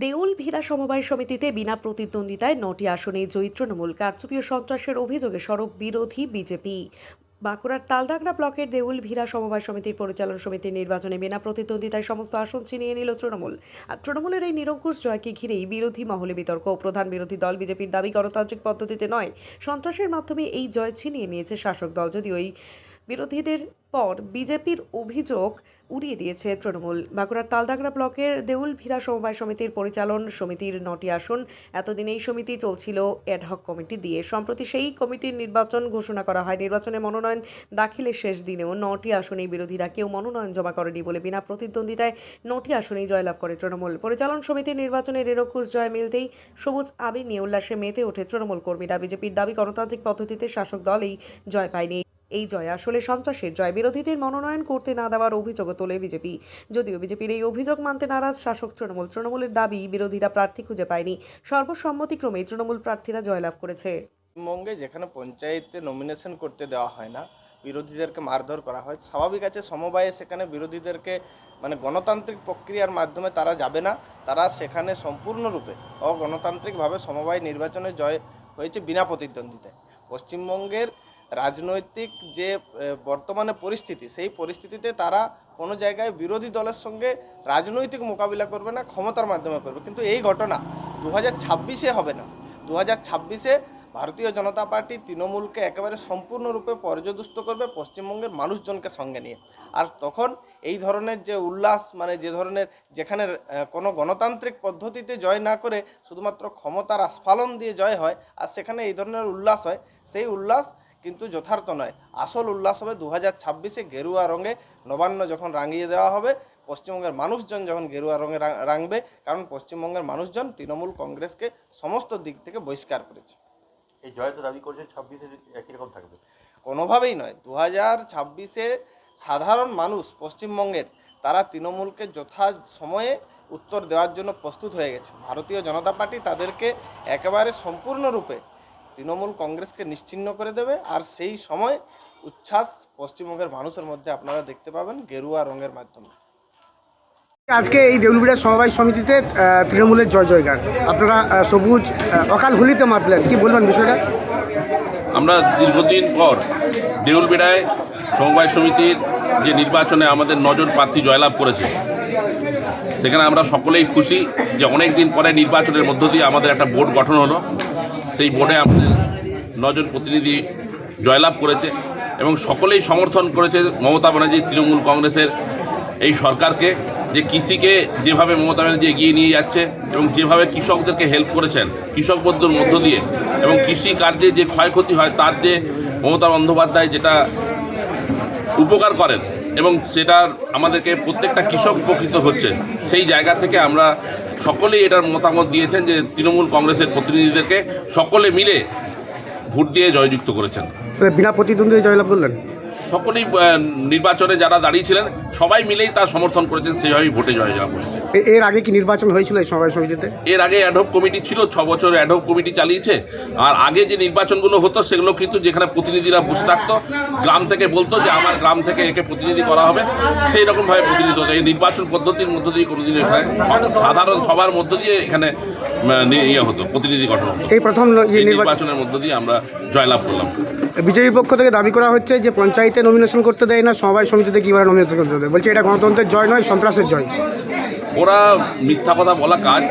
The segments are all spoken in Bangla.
দেউল ভিরা সমবায় সমিতিতে বিনা প্রতিদ্বন্দ্বিতায় নটি আসনে জয়ী তৃণমূল। কারচুপি ও সন্ত্রাসের অভিযোগে সড়ক বিরোধী বিজেপি। বাঁকুড়ার তালডাংরা ব্লকের দেউল ভিরা সমবায় সমিতির পরিচালন সমিতির নির্বাচনে বিনা প্রতিদ্বন্দ্বিতায় সমস্ত আসন ছিনিয়ে নিল তৃণমূল। আর তৃণমূলের এই নিরঙ্কুশ জয়কে ঘিরেই বিরোধী মহলে বিতর্ক। প্রধান বিরোধী দল বিজেপির দাবি গণতান্ত্রিক পদ্ধতিতে নয়। সন্ত্রাসের মাধ্যমে এই জয় ছিনিয়ে নিয়েছে শাসক দল। যদিও এই বিরোধীদের পর বিজেপির অভিযোগ উড়িয়ে দিয়েছে তৃণমূল। বাঁকুড়ার তালডাংরা ব্লকের দেউল ভিরা সমবায় সমিতির পরিচালন সমিতির নটি আসন। এতদিন এই সমিতি চলছিল অ্যাডহক কমিটি দিয়ে। সম্প্রতি সেই কমিটির নির্বাচন ঘোষণা করা হয়। নির্বাচনে মনোনয়ন দাখিলের শেষ দিনেও নটি আসনেই বিরোধীরা কেউ মনোনয়ন জমা করেনি বলে বিনা প্রতিদ্বন্দ্বিতায় নটি আসনেই জয়লাভ করে তৃণমূল। পরিচালন সমিতির নির্বাচনে রেরকুশ জয় মিলতেই সবুজ আবির নিয়ে উল্লাসে মেতে ওঠে তৃণমূল কর্মীরা। বিজেপির দাবি গণতান্ত্রিক পদ্ধতিতে শাসক দল এই জয় পায়নি। এই জয় আসলে সন্ত্রাসের জয়। বিরোধীদের মনোনয়ন করতে না দেওয়ার অভিযোগও তোলে বিজেপি। যদিও বিজেপির এই অভিযোগ মানতে নারাজ শাসক তৃণমূল। তৃণমূলের দাবি, বিরোধীরা প্রার্থী খুঁজে পায়নি। সর্বসম্মতিক্রমে তৃণমূল প্রার্থীরা জয়লাভ করেছে। পশ্চিমবঙ্গে যেখানে পঞ্চায়েতে নমিনেশন করতে দেওয়া হয় না, বিরোধীদেরকে মারধর করা হয়, স্বাভাবিক আছে সমবায়ে সেখানে বিরোধীদেরকে মানে গণতান্ত্রিক প্রক্রিয়ার মাধ্যমে তারা যাবে না, তারা সেখানে সম্পূর্ণরূপে অগণতান্ত্রিকভাবে সমবায় নির্বাচনে জয় হয়েছে বিনা প্রতিদ্বন্দ্বিতায়। পশ্চিমবঙ্গের রাজনৈতিক যে বর্তমানে পরিস্থিতি, সেই পরিস্থিতিতে তারা কোনো জায়গায় বিরোধী দলের সঙ্গে রাজনৈতিক মোকাবিলা করবে না, ক্ষমতার মাধ্যমে করবে। কিন্তু এই ঘটনা দু হাজার ছাব্বিশে হবে না। দু হাজার ছাব্বিশে ভারতীয় জনতা পার্টি তৃণমূলকে একেবারে সম্পূর্ণরূপে পর্যদুস্ত করবে পশ্চিমবঙ্গের মানুষজনকে সঙ্গে নিয়ে। আর তখন এই ধরনের যে উল্লাস মানে যে ধরনের যেখানে কোনো গণতান্ত্রিক পদ্ধতিতে জয় না করে শুধুমাত্র ক্ষমতার আস্ফালন দিয়ে জয় হয়, আর সেখানে এই ধরনের উল্লাস হয়, সেই উল্লাস কিন্তু যথার্থ নয়। আসল উল্লাস হবে দু হাজার ছাব্বিশে গেরুয়া রঙে নবান্ন যখন রাঙিয়ে দেওয়া হবে পশ্চিমবঙ্গের মানুষজন যখন গেরুয়া রঙে রাঙবে কারণ পশ্চিমবঙ্গের মানুষজন তৃণমূল কংগ্রেসকে সমস্ত দিক থেকে বহিষ্কার করেছে। এই জয় তো দাবি করছেন ছাব্বিশে একই রকম থাকবে। কোনোভাবেই নয়। দু হাজার ছাব্বিশে সাধারণ মানুষ পশ্চিমবঙ্গের তারা তৃণমূলকে যথা সময়ে উত্তর দেওয়ার জন্য প্রস্তুত হয়ে গেছে। ভারতীয় জনতা পার্টি তাদেরকে একেবারে সম্পূর্ণরূপে তৃণমূল কংগ্রেসকে নিশ্চিহ্ন করে দেবে আর সেই সময় উচ্ছ্বাস পশ্চিমবঙ্গের মানুষের মধ্যে আপনারা দেখতে পাবেন গেরুয়া রঙের মাধ্যমে। আজকে এই দেউলবিড়া সমবায় সমিতিতে তৃণমূলের জয় জয়গান। আপনারা সবুজ অকাল হোলিতে মাতলেন। কি বলবেন বিষয়টা? আমরা দীর্ঘদিন পর দেউলবেড়ায় সমবায় সমিতির যে নির্বাচনে আমাদের নজন প্রার্থী জয়লাভ করেছে সেখানে আমরা সকলেই খুশি যে অনেক দিন পরে নির্বাচনের মধ্য দিয়ে আমাদের একটা বোর্ড গঠন হলো। সেই বোর্ডে আমাদের নজন প্রতিনিধি জয়লাভ করেছে এবং সকলেই সমর্থন করেছে মমতা ব্যানার্জি, তৃণমূল কংগ্রেসের এই সরকারকে যে কৃষিকে যেভাবে মমতা ব্যানার্জি এগিয়ে নিয়ে যাচ্ছে এবং যেভাবে কৃষকদেরকে হেল্প করেছেন, কৃষক বন্ধুর মধ্য দিয়ে এবং কৃষি কার্যে যে ক্ষয়ক্ষতি হয় তার যে মমতা বন্দ্যোপাধ্যায় যেটা উপকার করেন এবং সেটার আমাদেরকে প্রত্যেকটা কৃষক উপকৃত হচ্ছে, সেই জায়গা থেকে আমরা সকলেই এটার মতামত দিয়েছেন যে তৃণমূল কংগ্রেসের প্রতিনিধিদেরকে সকলে মিলে ভোট দিয়ে জয়যুক্ত করেছেন। বিনা প্রতিদ্বন্দ্বী জয়লাভ করলেন? সকলেই নির্বাচনে যারা দাঁড়িয়েছিলেন সবাই মিলেই তার সমর্থন করেছেন সেইভাবেই ভোটে জয় জয় করেছে এর আগে কি নির্বাচন হয়েছিল এই সমবায় সমিতিতে? এর আগে অ্যাডহক কমিটি ছিল ছ বছর অ্যাডহক কমিটি চালিয়েছে। আর আগে যে নির্বাচনগুলো হতো সেগুলো কিন্তু যেখানে প্রতিনিধিরা বসে থাকতো গ্রাম থেকে বলতো যে আমার গ্রাম থেকে একে প্রতিনিধি করা হবে সেই রকমভাবে প্রতিনিধি হতো। এই নির্বাচন পদ্ধতির মধ্য দিয়ে কোনোদিন এখানে সাধারণ সবার মধ্য দিয়ে এখানে ইয়ে হতো প্রতিনিধি গঠন হতো। এই প্রথম নির্বাচনের মধ্য দিয়ে আমরা জয়লাভ করলাম। বিজেপির পক্ষ থেকে দাবি করা হচ্ছে যে পঞ্চায়েতে নমিনেশন করতে দেয় না সমবায় সমিতিতে কীভাবে নমিনেশন করতে দেয় বলছে এটা গণতন্ত্রের জয় নয় সন্ত্রাসের জয়। ওরা মিথ্যা কথা বলা কাজ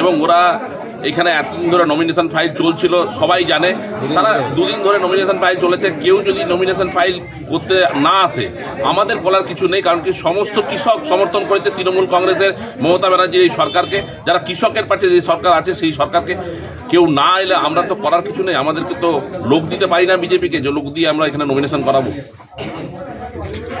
এবং ওরা এখানে এতদিন ধরে নমিনেশন ফাইল চলছিল, সবাই জানে। তারা দুদিন ধরে নমিনেশন ফাইল চলেছে, কেউ যদি নমিনেশন ফাইল করতে না আসে, আমাদের বলার কিছু নেই, কারণ কি সমস্ত কৃষক সমর্থন করেছে তৃণমূল কংগ্রেসের মমতা ব্যানার্জির এই সরকারকে। যারা কৃষকের পাশে যে সরকার আছে, সেই সরকারকে কেউ না এলে আমরা তো করার কিছু নেই, আমাদেরকে তো লোক দিতে পারি না বিজেপিকে, যে লোক দিয়ে আমরা এখানে নমিনেশন করাবো।